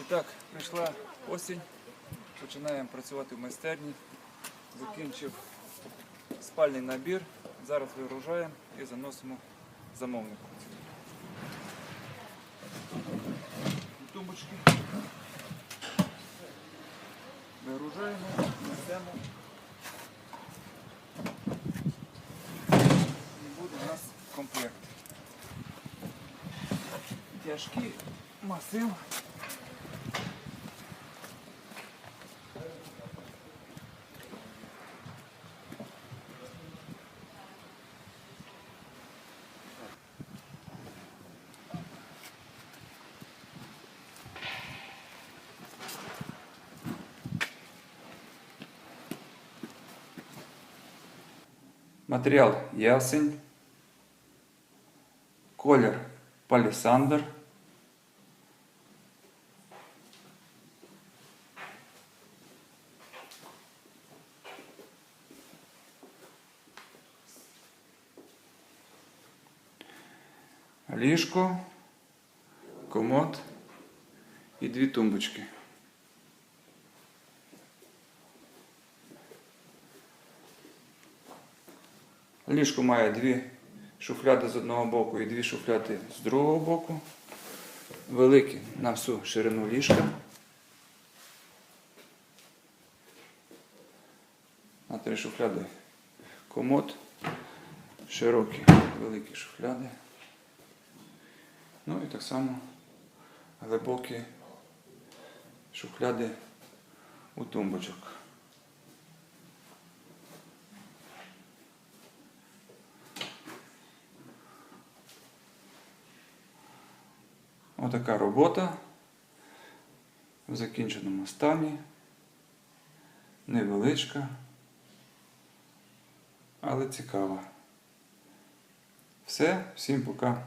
І так, прийшла осінь, починаємо працювати в майстерні. Закінчив спальний набір. Зараз вигружаємо і заносимо замовнику. Тумбочки. Вигружаємо, несемо. І буде у нас комплект. Тяжкий масив. Матеріал ясень, колір палісандр. Ліжко, комод і дві тумбочки. Ліжко має дві шуфляди з одного боку і дві шуфляди з другого боку. Великі на всю ширину ліжка. На три шуфляди комод. Широкі, великі шуфляди. Ну і так само глибокі шухляди у тумбочок. Отака робота в закінченому стані. Невеличка, але цікава. Все, всім пока.